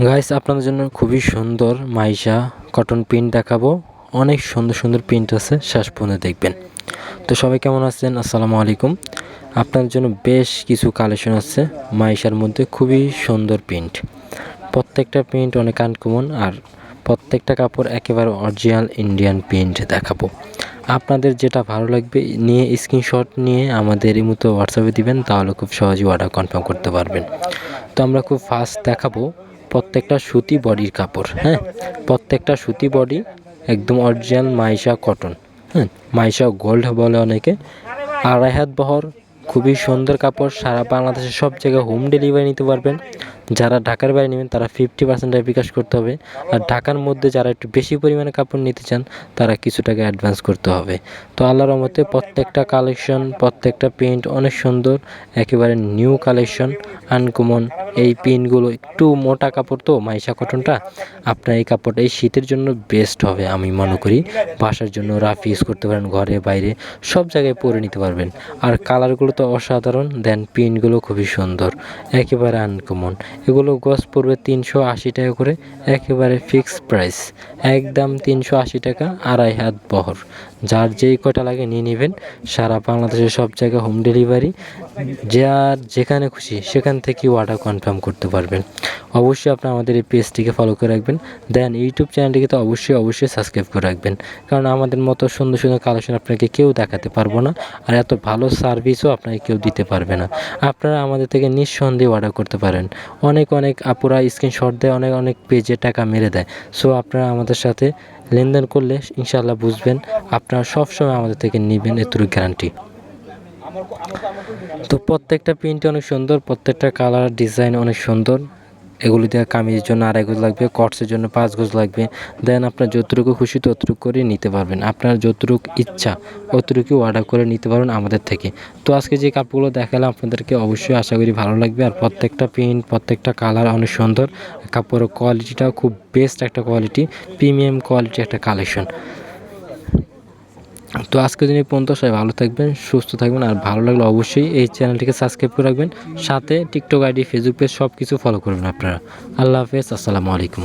Guys আপনাদের জন্য খুবই সুন্দর মাইশা কটন প্রিন্ট দেখাবো। অনেক সুন্দর সুন্দর প্রিন্ট আছে, শেষ পর্যন্ত দেখবেন। তো সবাই কেমন আছেন? আসসালামু আলাইকুম। আপনাদের জন্য বেশ কিছু কালেকশন আছে, মাইশার মধ্যে খুবই সুন্দর প্রিন্ট প্রত্যেকটা প্রিন্ট অনেক আনকমন আর প্রত্যেকটা কাপড় একেবারে অরিজিনাল ইন্ডিয়ান প্রিন্ট দেখাবো। আপনাদের যেটা ভালো লাগবে, নিয়ে স্ক্রিনশট নিয়ে আমাদের এই মতো হোয়াটসঅ্যাপে দিবেন, তাহলে খুব সহজেই অর্ডার কনফার্ম করতে পারবেন। তো আমরা খুব ফাস্ট দেখাবো। প্রত্যেকটা সুতি বডির কাপড় হ্যাঁ? প্রত্যেকটা সুতি বডি একদম অরিজিনাল মাইশা কটন হ্যাঁ? মাইশা গোল্ড বলে অনেকে। আড়াই হাত বহর খুবই সুন্দর কাপড়, সারা বাংলাদেশের সব জায়গায় হোম ডেলিভারি নিতে পারবেন। যারা ঢাকার বাইরে নেবেন, তারা ফিফটি পার্সেন্ট বিকাশ করতে হবে। আর ঢাকার মধ্যে যারা একটু বেশি পরিমাণে কাপড় নিতে চান, তারা কিছু টাকা অ্যাডভান্স করতে হবে। তো আল্লাহর রহমতে প্রত্যেকটা কালেকশন প্রত্যেকটা প্রিন্ট অনেক সুন্দর, একেবারে নিউ কালেকশন আনকমন। এই প্রিন্টগুলো একটু মোটা কাপড় তো, মাইশা কটনটা। আপনার এই কাপড়টা এই শীতের জন্য বেস্ট হবে আমি মনে করি। বাসার জন্য রাফ ইউজ করতে পারেন, ঘরে, বাইরে, সব জায়গায় পরে নিতে পারবেন। আর কালারগুলো তো অসাধারণ দেন প্রিন্টগুলো খুবই সুন্দর, একেবারে আনকমন। এগুলো গছ পড়বে তিনশো আশি টাকা করে, একেবারে ফিক্সড প্রাইস একদম তিনশো আশি টাকা, আড়াই হাত বহর। যার যেই কটা লাগে নিয়ে নেবেন। সারা বাংলাদেশের সব জায়গায় হোম ডেলিভারি যার যেখানে খুশি সেখান থেকে অর্ডার কনফার্ম করতে পারবেন। অবশ্যই আপনি আমাদের এই পেজটিকে ফলো করে রাখবেন। দেন ইউটিউব চ্যানেলটিকে তো অবশ্যই অবশ্যই সাবস্ক্রাইব করে রাখবেন। কারণ আমাদের মতো সুন্দর সুন্দর কালেকশন আপনাকে কেউ দেখাতে পারব না। আর এত ভালো সার্ভিসও আপনাকে কেউ দিতে পারবে না। আপনারা আমাদের থেকে নিঃসন্দেহে অর্ডার করতে পারেন। অনেক অনেক আপুরা স্ক্রিনশট দেয়, অনেক অনেক পেজে টাকা মেরে দেয়। সো আপনারা আমাদের সাথে লেনদেন করলে ইনশাল্লাহ বুঝবেন। আপনারা সবসময় আমাদের থেকে নেবেন, এতটুকু গ্যারান্টি তো প্রত্যেকটা প্রিন্ট অনেক সুন্দর, প্রত্যেকটা কালার ডিজাইন অনেক সুন্দর। এগুলি দিয়ে কামিজের জন্য আড়াই গোজ লাগবে কটসের জন্য পাঁচ গোজ লাগবে। দেন আপনার যতটুকু খুশি ততটুকু করে নিতে পারবেন। আপনার যতটুকু ইচ্ছা অতটুকু অর্ডার করে নিতে পারবেন আমাদের থেকে। তো আজকে যে কাপড়গুলো দেখালাম আপনাদেরকে অবশ্যই আশা করি ভালো লাগবে। আর প্রত্যেকটা প্রিন্ট প্রত্যেকটা কালার অনেক সুন্দর। কাপড়ের কোয়ালিটিটাও খুব বেস্ট একটা কোয়ালিটি প্রিমিয়াম কোয়ালিটি একটা কালেকশন তো আজকের দিন এই পর্যন্ত সবাই ভালো থাকবেন, সুস্থ থাকবেন, আর ভালো লাগলে অবশ্যই এই চ্যানেলটিকে সাবস্ক্রাইব করে রাখবেন। সাথে টিকটক আইডি ফেসবুক পেজ সব কিছু ফলো করবেন আপনারা। আল্লাহ হাফেজ, আসসালামু আলাইকুম।